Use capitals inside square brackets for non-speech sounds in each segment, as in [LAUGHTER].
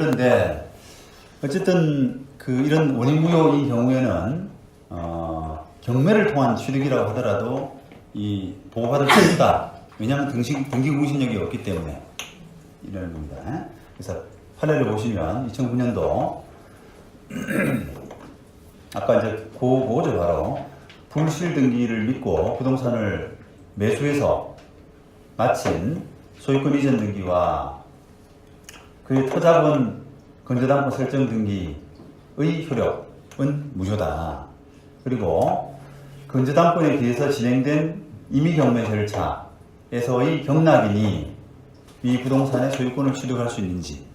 그런데 어쨌든 그 이런 원인무효인 경우에는 어, 경매를 통한 취득이라고 하더라도 이 보호받을 수 있다. 왜냐하면 등기, 등기공신력이 없기 때문에 이런 겁니다. 그래서 판례를 보시면 2009년도 [CLEARS THROAT] 아까 이제 고, 그거죠 바로 불실 등기를 믿고 부동산을 매수해서 마친 소유권 이전 등기와 그의 토자본 건조담보 설정 등기의 효력은 무효다. 그리고 건조담보에 비해서 진행된 임의 경매 절차에서의 경락인이 이 부동산의 소유권을 취득할 수 있는지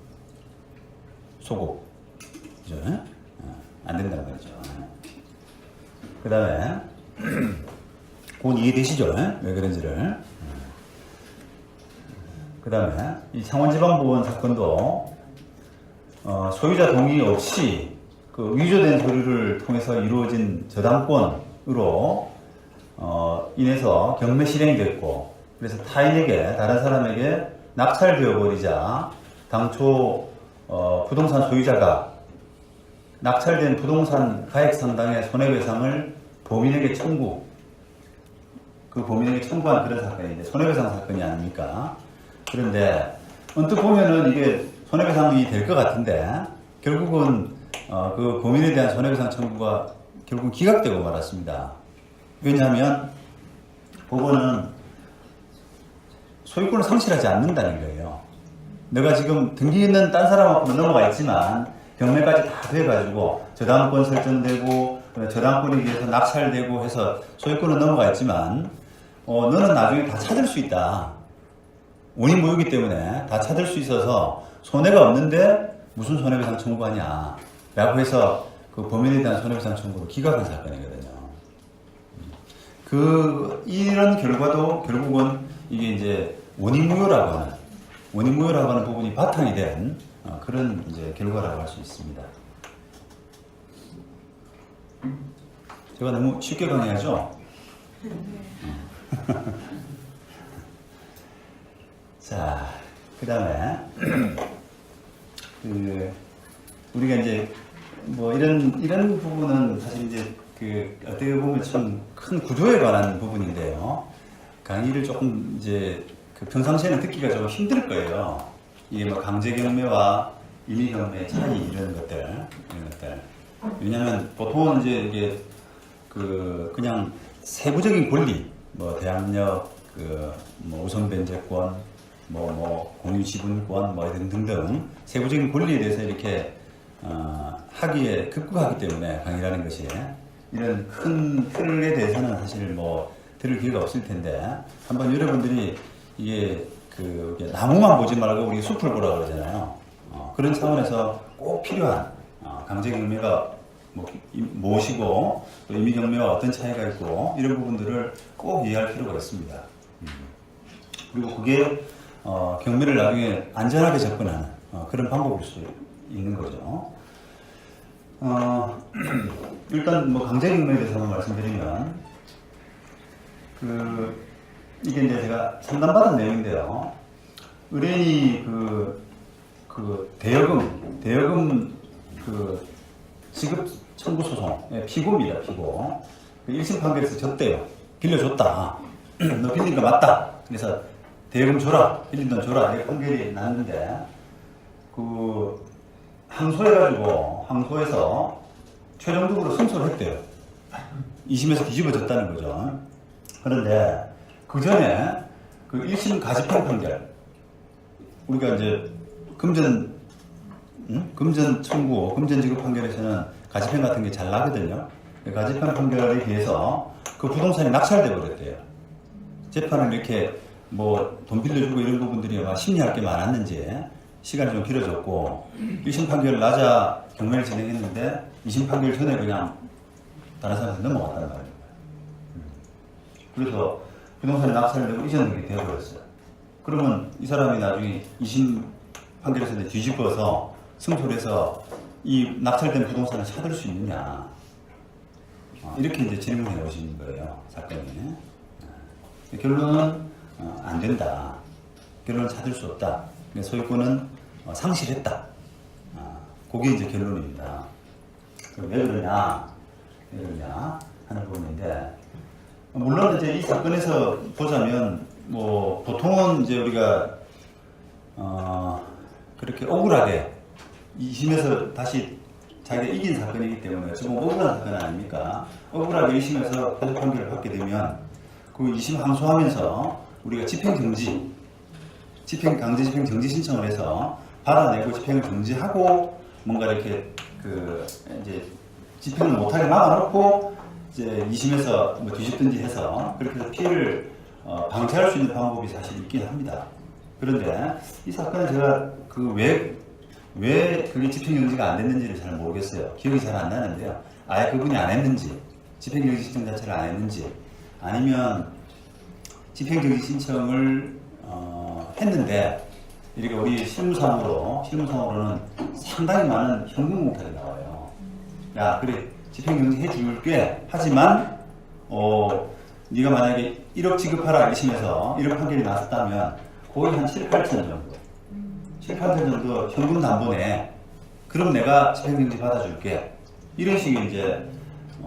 소급 그죠? 어, 안 된다는 거죠. 그 다음에 [CLEARS THROAT] 곧 이해되시죠? 왜 그런지를. 그 다음에 이 창원지방법원 사건도 어, 소유자 동의 없이 그 위조된 서류를 통해서 이루어진 저당권으로 어, 인해서 경매 실행됐고 그래서 타인에게 다른 사람에게 낙찰되어 버리자 당초 어, 부동산 소유자가 낙찰된 부동산 가액 상당의 손해배상을 범인에게 청구 그 범인에게 청구한 그런 사건이 이제 손해배상 사건이 아닙니까? 그런데 언뜻 보면은 이게 손해배상이 될 것 같은데 결국은 어, 그 범인에 대한 손해배상 청구가 결국 기각되고 말았습니다. 왜냐하면 법원은 소유권을 상실하지 않는다는 거예요. 내가 지금 등기 있는 딴 사람하고 넘어가 있지만 경매까지 다 돼가지고 저당권 설정되고 저당권에 의해서 낙찰되고 해서 소유권은 넘어가 있지만 어, 너는 나중에 다 찾을 수 있다. 원인 무효이기 때문에 다 찾을 수 있어서 손해가 없는데 무슨 손해배상 청구하냐 라고 해서 그 범인에 대한 손해배상 청구를 기각한 사건이거든요. 그 이런 결과도 결국은 이게 이제 원인무효라고 하는 원인무효라고 하는 부분이 바탕이 된 어, 그런 이제 결과라고 할 수 있습니다. 제가 너무 쉽게 강의하죠? 자, 그 다음에, 그, 우리가 이제, 뭐, 이런, 이런 부분은 사실 이제, 그, 어떻게 보면 참 큰 구조에 관한 부분인데요. 강의를 조금 이제, 그 평상시에는 듣기가 좀 힘들 거예요. 이게 뭐 강제 경매와 임의 경매의 차이 이런 것들, 이런 것들. 왜냐면 보통은 이제 이게 그 그냥 세부적인 권리, 뭐 대항력, 그 뭐 우선 변제권, 뭐 뭐 공유 지분권, 뭐 이런 등등 세부적인 권리에 대해서 이렇게 어, 하기에 급급하기 때문에 강의라는 것이 이런 큰 틀에 대해서는 사실 뭐 들을 기회가 없을 텐데 한번 여러분들이 이게 그 나무만 보지 말고 우리 숲을 보라 그러잖아요. 어, 그런 차원에서 꼭 필요한 어, 강제경매가 뭐, 이- 무엇이고 또 임의경매와 어떤 차이가 있고 이런 부분들을 꼭 이해할 필요가 있습니다. 음. 그리고 그게 어, 경매를 나중에 안전하게 접근하는 어, 그런 방법일 수 있는 거죠. 어, [CLEARS THROAT] 일단 뭐 강제 경매에 대해서 한번 말씀드리면 그 이게 이제 제가 상담받은 내용인데요. 의뢰인이 그, 그 대여금, 대여금 그 지급 청구 소송의 피고입니다, 피고. 그 1심 판결에서 졌대요. 빌려줬다. 너 빌린 거 맞다. 그래서 대여금 줘라. 빌린 돈 줘라. 이렇게 판결이 났는데, 그, 항소해가지고, 항소해서 최종적으로 승소를 했대요. 2심에서 뒤집어졌다는 거죠. 그런데 그 전에 그 1심 가지판 판결, 우리가 이제 금전, 응? 금전 청구, 금전 지급 판결에서는 가지판 같은 게 잘 나거든요. 그 가지판 판결에 비해서 그 부동산이 낙찰돼 버렸대요. 재판을 이렇게 뭐 돈 빌려주고 이런 부분들이 아마 심리할 게 많았는지 시간이 좀 길어졌고 1심 판결 나자 경매를 진행했는데 2심 판결 전에 그냥 다른 사람한테 넘어갔다는 말이에요. 그래서 부동산에 낙찰을 내고 이전 등이 되어버렸어요. 그러면 이 사람이 나중에 2심 판결에서 뒤집어서 승소를 해서 이 낙찰된 부동산을 찾을 수 있느냐. 어, 이렇게 이제 질문해 오시는 거예요, 사건이. 어, 결론은 어, 안 된다. 결론은 찾을 수 없다. 소유권은 어, 상실했다. 그게 이제 결론입니다. 그럼 왜 그러냐, 왜 그러냐 하는 부분인데, 물론 이제 이 사건에서 보자면, 뭐, 보통은 이제 우리가, 어, 그렇게 억울하게, 이심에서 다시 자기가 이긴 사건이기 때문에 지금 억울한 사건 아닙니까? 억울하게 1심에서 패소 판결을 받게 되면 그 2심 항소하면서 우리가 집행정지, 집행 강제 집행 정지 신청을 해서 받아내고 집행을 정지하고 뭔가 이렇게 그 이제 집행을 못하게 막아놓고 이제 2심에서 뭐 뒤집든지 해서 그렇게 해서 피해를 어, 방지할 수 있는 방법이 사실 있긴 합니다. 그런데 이 사건은 제가 그왜왜 그게 집행정지가 안 됐는지를 잘 모르겠어요. 기억이 잘 안 나는데요. 아예 그분이 안 했는지, 집행정지 신청 자체를 안 했는지, 아니면 집행정지 신청을 어, 했는데 이렇게 우리 실무상으로 실무상으로는 상당히 많은 현금 공탁이 나와요. 야 그래 집행정지 해줄게. 하지만 어 네가 만약에 1억 지급하라 1심에서 1억 판결이 나왔다면 거의 한 7, 8천 정도. 7, 8천 정도 현금 담보내 그럼 내가 집행정지 받아줄게. 이런 식의 이제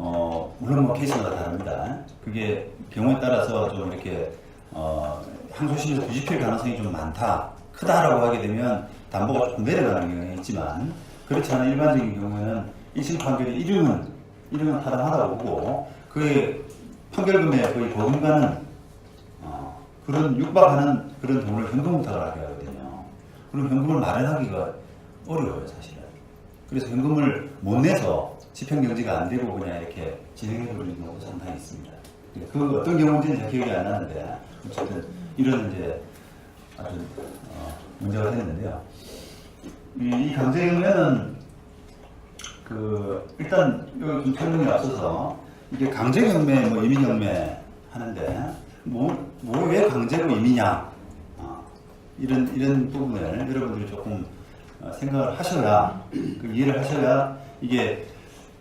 어 물론 뭐 케이스마다 다릅니다. 그게 경우에 따라서 좀 이렇게 어 항소심에서 뒤집힐 가능성이 좀 많다, 크다라고 하게 되면 담보가 조금 내려가는 경향이 있지만 그렇지 않은 일반적인 경우에는 1심 판결이 이름은 이름은 타당하다고 보고 그의 판결금의 거의 보금가는 어, 그런 육박하는 그런 돈을 현금 공탁을 하게 하거든요. 그럼 현금을 마련하기가 어려워요, 사실은. 그래서 현금을 못 내서 집행정지가 안 되고 그냥 이렇게 진행해 버리는 경우가 상당히 있습니다. 그 어떤 경우인지는 잘 기억이 안 나는데 어쨌든 이런 이제 아주 어, 문제가 됐는데요. 이, 이 강제경매는 그 일단 여기 좀 설명이 앞서서 이게 강제경매 뭐 이민경매 하는데 뭐뭐왜 강제로 이민이냐 어, 이런 이런 부분을 여러분들이 조금 어, 생각을 하셔야 그 이해를 하셔야 이게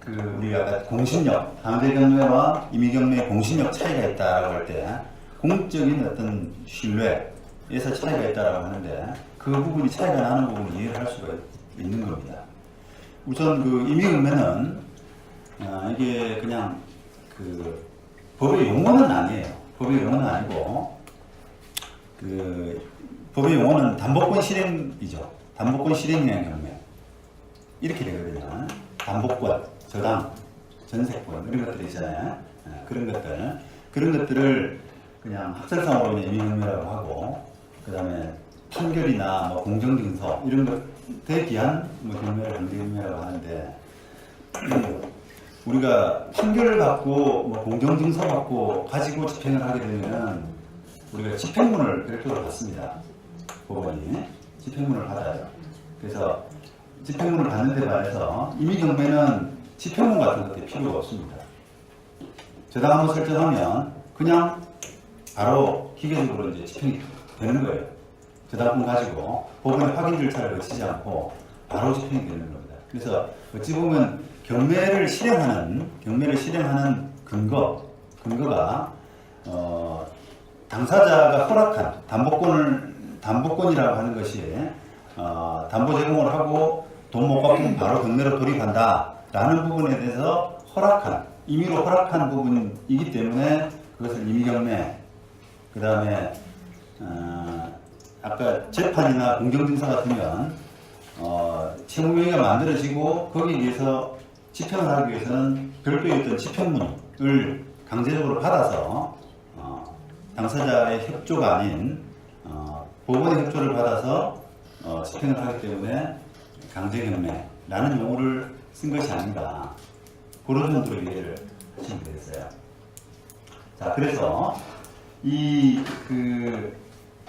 그 우리가 아까 공신력 강제경매와 이민경매의 공신력 차이가 있다라고 할 때 공적인 어떤 신뢰에서 차이가 있다라고 하는데 그 부분이 차이가 나는 부분을 이해를 할 수가 있는 겁니다. 우선 그 임의응매는 어, 이게 그냥 그 법의 용어는 아니에요. 법의 용어는 아니고 그 법의 용어는 담보권 실행이죠. 담보권 실행이라는 경우에 이렇게 되거든요. 담보권, 저당, 전세권 이런 것들이 있잖아요. 어, 그런 것들 그런 것들을 그냥 학설상으로 임의응매라고 하고 그 다음에 판결이나 뭐 공정증서 이런 것에 기한 뭐 경매를 강제경매라고 하는데 우리가 판결을 받고 뭐 공정증서 받고 가지고 집행을 하게 되면 우리가 집행문을 별도로 받습니다. 법원이 집행문을 받아요. 그래서 집행문을 받는 데 반해서 임의경매는 집행문 같은 것들이 필요가 없습니다. 저당 한번 설정하면 그냥 바로 기계적으로 이제 집행이 되는 거예요. 저당권 가지고 법원의 확인 절차를 거치지 않고 바로 집행이 되는 겁니다. 그래서 어찌 보면 경매를 실행하는 경매를 실행하는 근거 근거가 어, 당사자가 허락한 담보권을 담보권이라고 하는 것이 어, 담보 제공을 하고 돈 못 갚으면 바로 경매로 돌입한다 라는 부분에 대해서 허락한 임의로 허락한 부분이기 때문에 그것을 임의경매 그 다음에 어, 아까 재판이나 공정증서 같으면 어, 채무명의가 만들어지고 거기에 의해서 집행을 하기 위해서는 별도의 어떤 집행문을 강제적으로 받아서 어, 당사자의 협조가 아닌 어, 법원의 협조를 받아서 어, 집행을 하기 때문에 강제경매라는 용어를 쓴 것이 아닌가 그런 정도로 이해를 하시면 되겠어요. 자 그래서 이그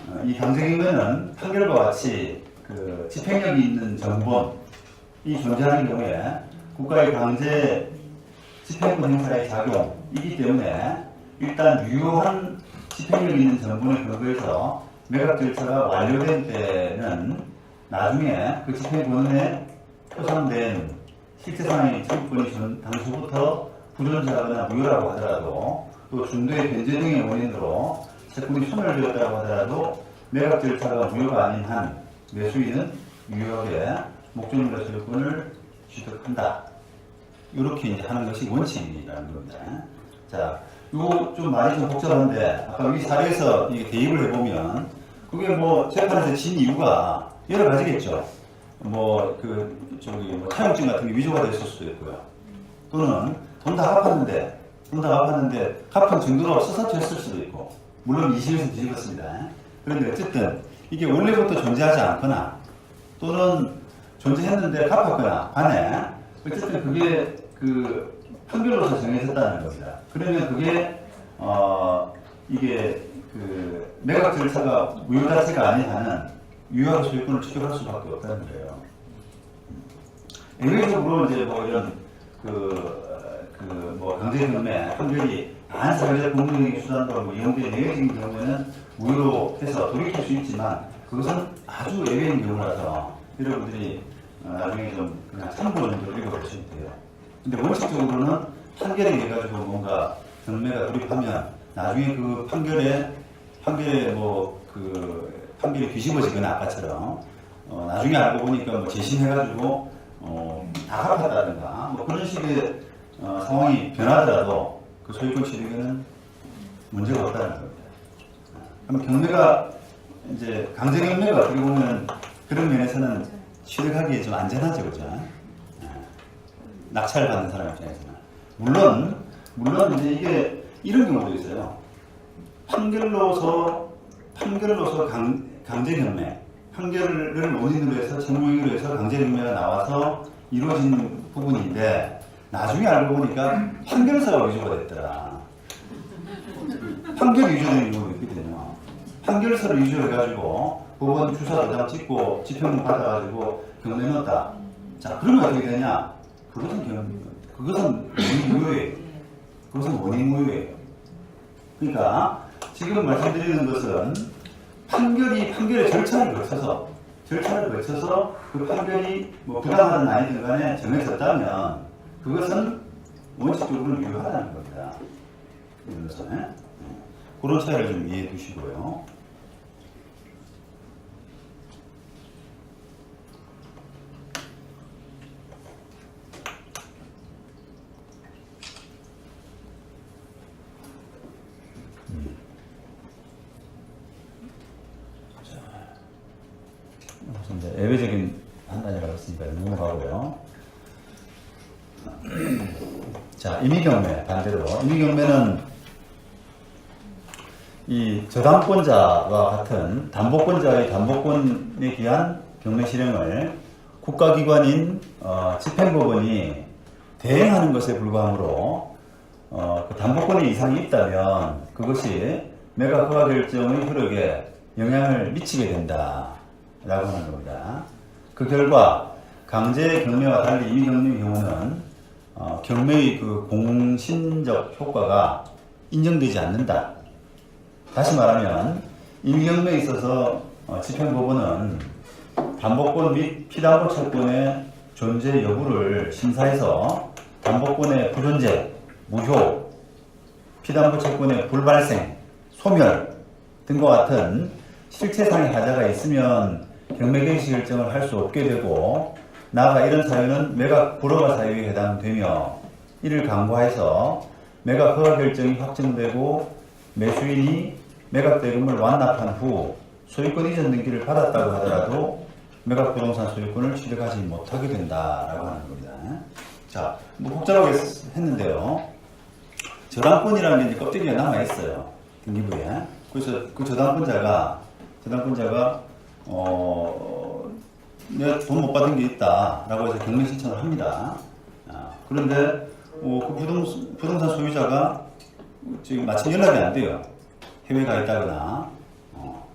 어, 이 강제경매는 판결과 같이 그 집행력이 있는 정본이 존재하는 경우에 국가의 강제 집행권 행사의 작용이기 때문에 일단 유효한 집행력 있는 정본을 근거해서 매각 절차가 완료된 때는 나중에 그 집행권에 포함된 실체상의 청구권이 전 당초부터 불존재하거나 무효라고 하더라도 또 중도의 변제 등의 원인으로 채권이 소멸되었다고 하더라도 매각 절차가 무효가 아닌 한 매수인은 유효하게 목적물의 소유권을 취득한다. 이렇게 이제 하는 것이 원칙이라는 겁니다. 자, 요거 좀 말이 좀 복잡한데, 아까 여기 사례에서 이게 대입을 해보면, 그게 뭐 재판에서 진 이유가 여러 가지겠죠. 뭐, 그, 저기, 뭐, 차용증 같은 게 위조가 됐을 수도 있고요. 또는 돈 다 갚았는데, 돈 다 갚았는데, 갚은 정도로 서서했을 수도 있고, 물론 이심에서 뒤집었습니다. 그런데 어쨌든, 이게 원래부터 존재하지 않거나, 또는 존재했는데 갚았거나, 반에, 어쨌든 그게 그 판결로서 정해졌다는 겁니다. 그러면 그게, 어, 이게 그 매각 절차가 무효 자체가 한은 유효한 소유권을 취득할 수밖에 없다는 거예요. 예외적으로 이제 뭐 이런 그, 그, 뭐 강제경매 판결이 안 사회적 공동의 수단으로 뭐 이용된 예외적인 경우에는 무효로 해서 돌이킬 수 있지만 그것은 아주 예외인 경우라서 여러분들이 어, 나중에 좀 그냥 참고 정도로 읽어보시면 돼요. 근데 원칙적으로는 판결에 의해 가지고 뭔가 경매가 돌입하면 나중에 그 판결에 판결에 뭐그 판결이 뒤집어지거나 아까처럼 어, 나중에 알고 보니까 뭐 재심해가지고 어, 다 갚았다든가 뭐 그런 식의 어, 상황이 변하더라도 그 소유권 취득에는 문제가 없다는 겁니다. 그럼 경매가 이제 강제 경매가 어떻게 보면 그런 면에서는 취득하기에 좀 안전하죠, 그죠? 예. 낙찰 받는 사람 입장에서는 물론 물론 이제 이게 이런 경우도 있어요. 판결로서 판결로서 강, 강제 경매 판결을 원인으로 해서 정무행위로 해서 강제 경매가 나와서 이루어진 부분인데 나중에 알고 보니까 판결서가 위조가 됐더라. 판결 위조된 경우가 있거든요. 판결서를 위조해가지고 법원 주사 도장 찍고 지평 받아가지고 경매 넣었다. 자, 그러면 어떻게 되냐? 그것은 경, 그것은 원인 무효예요. 그것은 원인 무효예요. 그러니까 지금 말씀드리는 것은 판결이 판결의 절차를 거쳐서 절차를 거쳐서 그 판결이 뭐 부당하든 아니든 간에 정해졌다면 그것은 원칙적으로 유효하다는 겁니다. 그래서 네. 그런 차이를 좀 이해해 두시고요. 그래서 이제 예외적인 판단이라고 했으니까 넘어가고요. [CLEARS THROAT] 자, 임의경매 반대로. 임의경매는 이 저당권자와 같은 담보권자의 담보권에 기한 경매 실행을 국가기관인 어, 집행법원이 대행하는 것에 불과하므로 어, 그 담보권에 이상이 있다면 그것이 매각 허가 결정의 효력에 영향을 미치게 된다 라고 하는 겁니다. 그 결과 강제 경매와 달리 이 경매의 경우는 어, 경매의 그 공신적 효과가 인정되지 않는다. 다시 말하면 임경매에 있어서 어, 집행법원은 담보권 및 피담보 채권의 존재 여부를 심사해서 담보권의 부존재, 무효, 피담보 채권의 불발생, 소멸 등과 같은 실체상의 하자가 있으면 경매 개시 결정을 할 수 없게 되고 나아가 이런 사유는 매각 불허가 사유에 해당되며 이를 강구해서 매각 허가 결정이 확정되고 매수인이 매각 대금을 완납한 후 소유권 이전 등기를 받았다고 하더라도 매각 부동산 소유권을 취득하지 못하게 된다라고 하는 겁니다. 자, 뭐 복잡하게 했는데요. 저당권이라는 게 껍데기가 남아 있어요. 등기부에. 그래서 그 저당권자가 저당권자가 어 내가 돈 못 받은 게 있다라고 해서 경매 신청을 합니다. 아, 그런데 어, 그 부동, 부동산 소유자가 지금 마침 연락이 안 돼요. 해외 가 있다거나, 어,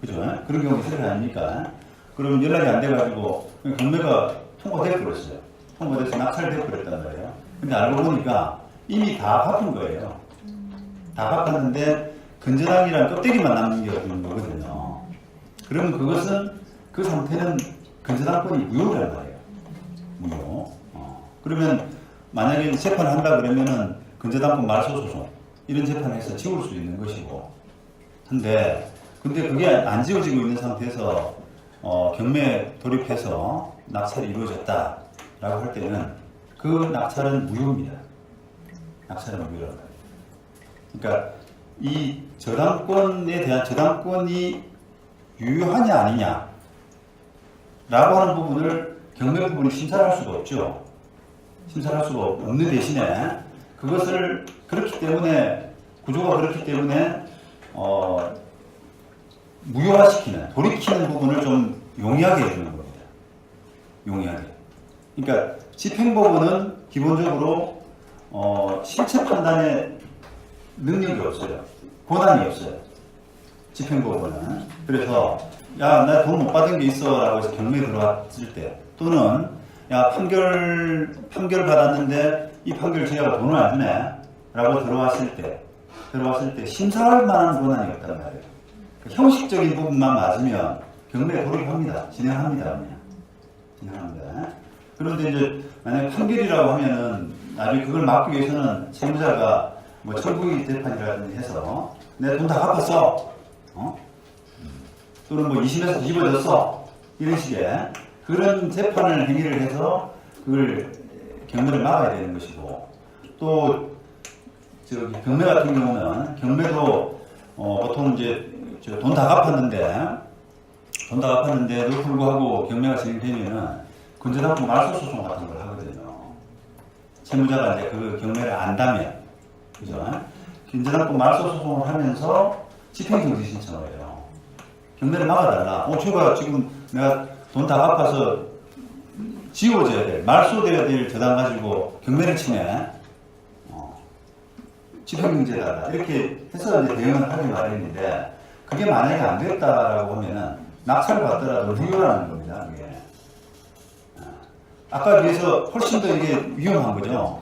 그죠? 그런 경우 있을 거 아닙니까? 그러면 연락이 안 돼가지고 경매가 통과돼 버렸어요. 통과돼서 낙찰돼 버렸단 말이에요. 근데 알고 보니까 이미 다 갚은 거예요. 다 갚았는데 근저당이랑 껍데기만 없는 거거든요. 그러면 그것은 그 상태는 근저당권이 무효란 말이에요. 무효. 어. 그러면 만약에 재판을 한다 그러면은 근저당권 말소 소송 이런 재판에서 지울 수 있는 것이고 한데 근데 그게 안 지워지고 있는 상태에서 어, 경매에 돌입해서 낙찰이 이루어졌다라고 할 때는 그 낙찰은 무효입니다. 낙찰은 무효라고. 그러니까 이 저당권에 대한 저당권이 유효하냐 아니냐 라고 하는 부분을 경매 부분이 심사를 할 수가 없죠. 심사를 할 수가 없는 대신에 그것을 그렇기 때문에 구조가 그렇기 때문에 어, 무효화시키는 돌이키는 부분을 좀 용이하게 해주는 겁니다. 용이하게. 그러니까 집행법원은 기본적으로 어, 실체 판단에 능력이 없어요. 권한이 없어요. 집행법원은. 그래서 야, 나 돈 못 받은 게 있어 라고 해서 경매에 들어왔을 때 또는 야, 판결, 판결 받았는데 이 판결 제가 돈을 안 주네 라고 들어왔을 때 들어왔을 때 심사할 만한 권한이 없단 말이에요. 그 형식적인 부분만 맞으면 경매에 돌입합니다. 진행합니다. 그냥. 진행합니다. 그런데 이제 만약에 판결이라고 하면은 나중에 그걸 막기 위해서는 채무자가 뭐 철부기 재판이라든지 해서 내 돈 다 갚았어. 어? 또는 뭐 2심에서 뒤집어졌어. 이런 식의 그런 재판을 행위를 해서 그걸 경매를 막아야 되는 것이고 또 저기 경매 같은 경우는 경매도 어, 보통 이제 돈 다 갚았는데 돈 다 갚았는데도 불구하고 경매가 진행되면은 근저당권 말소 소송 같은 걸 하거든요. 채무자가 이제 그 경매를 안다면 그죠? 근저당권 말소 소송을 하면서 집행정지 신청을 해요. 경매를 막아달라. 어, 제가 지금 내가 돈 다 갚아서 지워져야 될, 말소돼야 될 저당 가지고 경매를 치네. 어, 집행정지해달라. 이렇게 해서 이제 대응을 하기 마련인데, 그게 만약에 안 됐다라고 하면은, 낙찰을 받더라도 무효라는 겁니다, 그게. 어, 아까 비해서 훨씬 더 이게 위험한 거죠.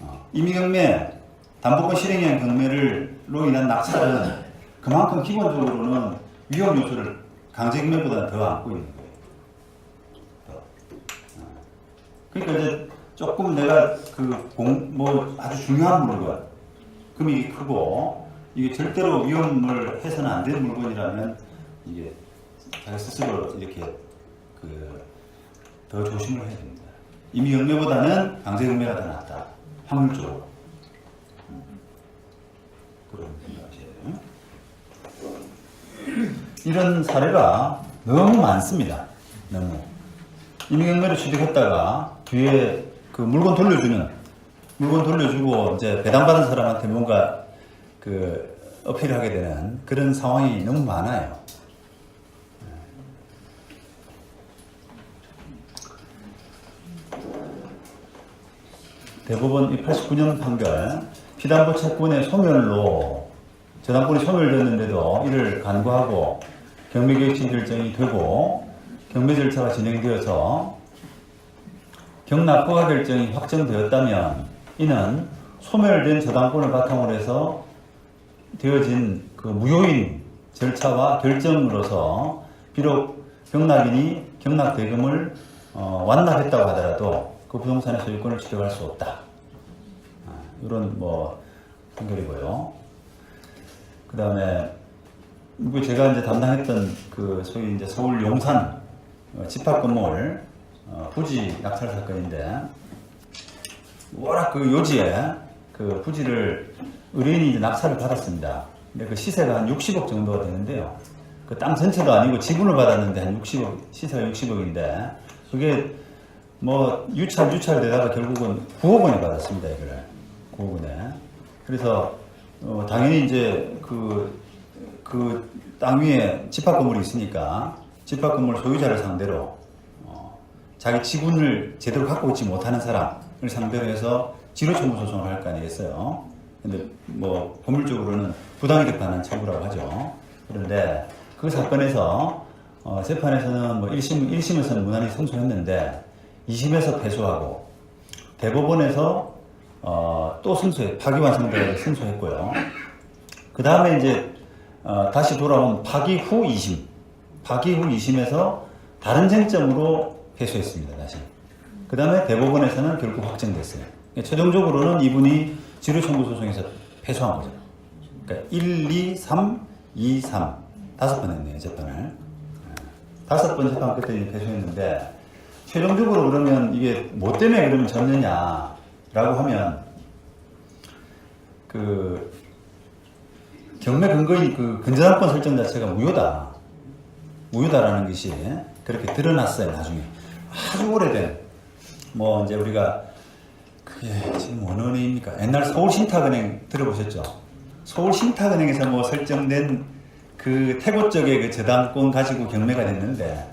어, 임의경매, 담보권 실행형 경매를로 인한 낙찰은 그만큼 기본적으로는 위험 요소를 강제경매보다 더 안고 있는 거예요. 더. 어. 그러니까 이제 조금 내가 그 공, 뭐 아주 중요한 물건, 금액이 크고, 이게 절대로 위험을 해서는 안 되는 물건이라면 이게 자기 스스로 이렇게 그 더 조심을 해야 됩니다. 이미 경매보다는 강제 경매가 더 낫다. 확률적으로. 음. 그런 생각 이런 사례가 너무 많습니다. 너무. 임의경매를 취득했다가 뒤에 그 물건 돌려주는 물건 돌려주고 이제 배당받은 사람한테 뭔가 그 어필을 하게 되는 그런 상황이 너무 많아요. 대법원 이 89년 판결 피담보 채권의 소멸로 저당권이 소멸됐는데도 이를 간과하고 경매개혁심 결정이 되고 경매 절차가 진행되어서 경납부가 결정이 확정되었다면 이는 소멸된 저당권을 바탕으로 해서 되어진 그 무효인 절차와 결정으로서 비록 경락인이 경락 대금을 어, 완납했다고 하더라도 그 부동산의 소유권을 취득할 수 없다. 아, 이런 뭐 판결이고요. 그 다음에 그 제가 이제 담당했던 그 소위 이제 서울 용산 어, 집합 건물 어, 부지 낙찰 사건인데 워낙 그 요지에 그 부지를 의뢰인이 이제 낙찰을 받았습니다. 근데 그 시세가 한 60억 정도가 되는데요. 그 땅 전체도 아니고 지분을 받았는데 한 60억, 시세가 60억인데 그게 뭐 유찰 유찰 되다가 결국은 9억 원에 받았습니다. 이거를 9억 원에. 그래서 어, 당연히 이제 그 그 땅 위에 집합 건물이 있으니까 집합 건물 소유자를 상대로 어, 자기 지분을 제대로 갖고 있지 못하는 사람을 상대로 해서 지로 청구 소송을 할 거 아니겠어요. 근데 뭐 법률적으로는 부당이득 반환 청구라고 하죠. 그런데 그 사건에서 어, 재판에서는 뭐 1심, 1심에서는 무난히 승소했는데 2심에서 패소하고 대법원에서 어, 또 승소해 파기환송대로 승소했고요. 그 다음에 이제 어, 다시 돌아온 파기 후 2심, 파기 후 2심에서 다른 쟁점으로 패소했습니다. 다시. 그 다음에 대법원에서는 결국 확정됐어요. 최종적으로는 이분이 지루 청구 소송에서 패소한 거죠. 그러니까 1, 2, 3, 2, 3 다섯 번 했네요 재판을. 다섯 번 재판 끝에 패소했는데 최종적으로 그러면 이게 뭐 때문에 그러면 졌느냐 라고 하면 그 경매 근거인 그 근저당권 설정 자체가 무효다. 무효다라는 것이 그렇게 드러났어요 나중에 아주 오래된 뭐 이제 우리가 그게 지금 어느 은행입니까? 옛날 서울신탁은행 들어보셨죠? 서울신탁은행에서 뭐 설정된 그 태고 쪽의 그 저당권 가지고 경매가 됐는데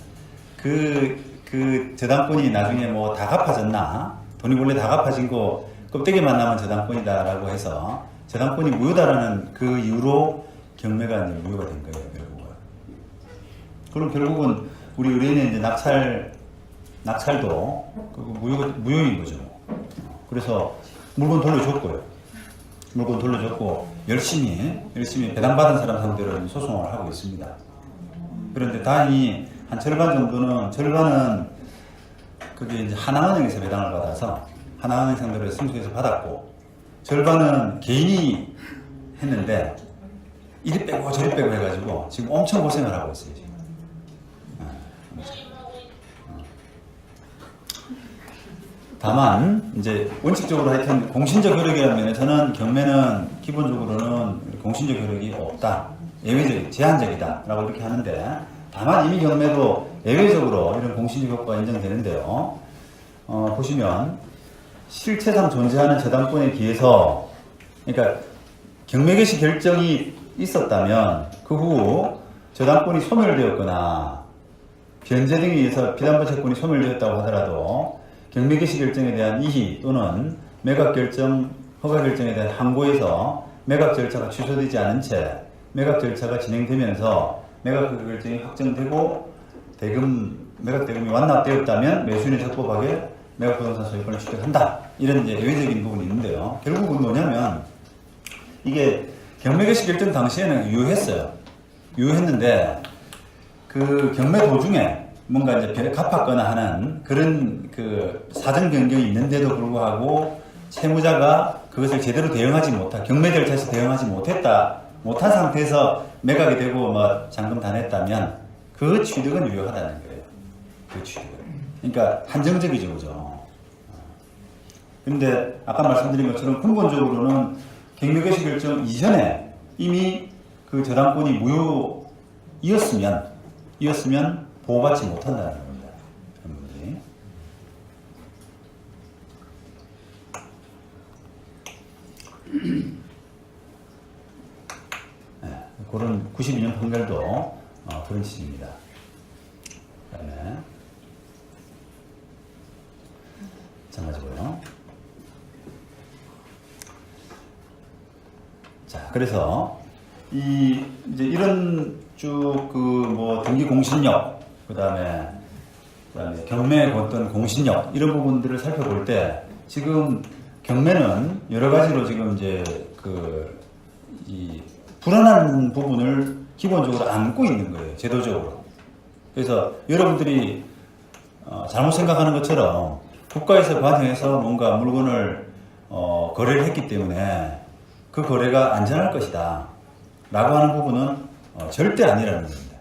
그, 그 저당권이 나중에 뭐 다 갚아졌나? 돈이 원래 다 갚아진 거 껍데기만 남은 저당권이다라고 해서 저당권이 무효다라는 그 이유로 경매가 이제 무효가 된 거예요, 결국은. 그럼 결국은 우리 의뢰인의 이제 낙찰, 낙찰도 그 무효, 무효인 거죠. 그래서 물건 돌려줬고요. 물건 돌려줬고 열심히 열심히 배당받은 사람 상대로 소송을 하고 있습니다. 그런데 다행히 한 절반 정도는 절반은 그게 이제 하나은행에서 배당을 받아서 하나은행 상대로 승소해서 받았고 절반은 개인이 했는데 이리 빼고 저리 빼고 해가지고 지금 엄청 고생을 하고 있어요. 지금. 다만 이제 원칙적으로 하여튼 공신적 효력이라는 면에서는 경매는 기본적으로는 공신적 효력이 없다. 예외적, 제한적이다 라고 이렇게 하는데 다만 이미 경매도 예외적으로 이런 공신적 효과가 인정되는데요. 어, 보시면 실체상 존재하는 저당권에 비해서 그러니까 경매 개시 결정이 있었다면 그 후 저당권이 소멸되었거나 변제 등에 의해서 비담보 채권이 소멸되었다고 하더라도 경매 개시 결정에 대한 이의 또는 매각 결정, 허가 결정에 대한 항고에서 매각 절차가 취소되지 않은 채 매각 절차가 진행되면서 매각 결정이 확정되고 대금 매각 대금이 완납되었다면 매수인이 적법하게 매각 부동산 소유권을 취득한다. 이런 이제 예외적인 부분이 있는데요. 결국은 뭐냐면 이게 경매 개시 결정 당시에는 유효했어요. 유효했는데 그 경매 도중에 뭔가 이제 별 갚았거나 하는 그런 그 사정 변경이 있는데도 불구하고 채무자가 그것을 제대로 대응하지 못한 경매 절차에서 대응하지 못했다 못한 상태에서 매각이 되고 뭐 잔금 다 냈다면 그 취득은 유효하다는 거예요. 그 취득은. 그러니까 한정적이죠, 그죠? 근데 아까 말씀드린 것처럼 근본적으로는 경매개시 결정 이전에 이미 그 저당권이 무효이었으면 이었으면 보호받지 못한다는 겁니다. 그런 분들이. 네, 그런 92년 판결도 어, 그런 취지입니다. 그다음에 자 가지고요. 자, 그래서 이 이제 이런 쭉 그 뭐 등기 공신력, 그다음에 그다음에 경매 어떤 공신력 이런 부분들을 살펴볼 때 지금 경매는 여러 가지로 지금 이제 그이 불안한 부분을 기본적으로 안고 있는 거예요, 제도적으로. 그래서 여러분들이 어, 잘못 생각하는 것처럼 국가에서 관여해서 뭔가 물건을 어, 거래를 했기 때문에 그 거래가 안전할 것이다. 라고 하는 부분은 어, 절대 아니라는 겁니다.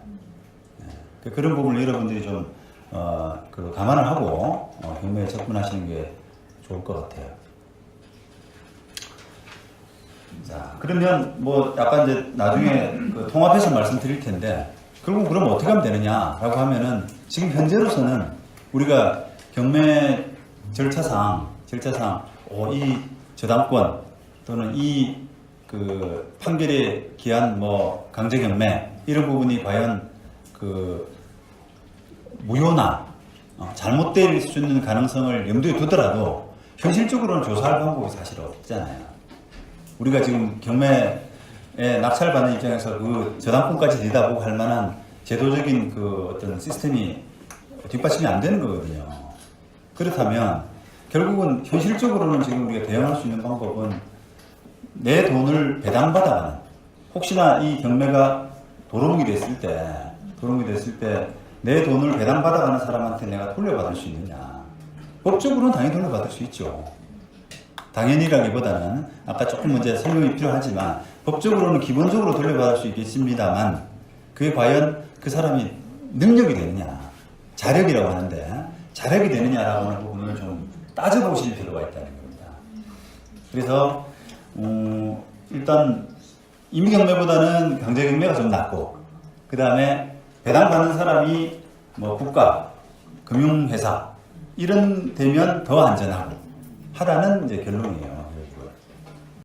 네. 그런 부분을 여러분들이 좀, 어, 그 감안을 하고, 어, 경매에 접근하시는 게 좋을 것 같아요. 자, 그러면 뭐 약간 이제 나중에 그 통합해서 말씀드릴 텐데, 결국 그럼 어떻게 하면 되느냐라고 하면은 지금 현재로서는 우리가 경매 절차상, 절차상, 어, 이 저당권 또는 이 그 판결에 기한 뭐 강제 경매 이런 부분이 과연 그 무효나 어, 잘못될 수 있는 가능성을 염두에 두더라도 현실적으로는 조사할 방법이 사실 없잖아요. 우리가 지금 경매에 낙찰 받는 입장에서 그 저당권까지 내다보고 할 만한 제도적인 그 어떤 시스템이 뒷받침이 안 되는 거거든요. 그렇다면 결국은 현실적으로는 지금 우리가 대응할 수 있는 방법은 내 돈을 배당받아가는 혹시나 이 경매가 도루묵이 됐을 때 도루묵이 됐을 때 내 돈을 배당받아가는 사람한테 내가 돌려받을 수 있느냐 법적으로는 당연히 돌려받을 수 있죠 당연히라기보다는 아까 조금 이제 설명이 필요하지만 법적으로는 기본적으로 돌려받을 수 있겠습니다만 그게 과연 그 사람이 능력이 되느냐, 자력이라고 하는데 자력이 되느냐라고 하는 부분을 좀 따져보실 필요가 있다는 겁니다. 그래서 음, 일단 임기경매보다는 강제경매가 좀 낫고 그 다음에 배당받는 사람이 뭐 국가, 금융회사 이런 되면 더 안전하고 하다는 이제 결론이에요.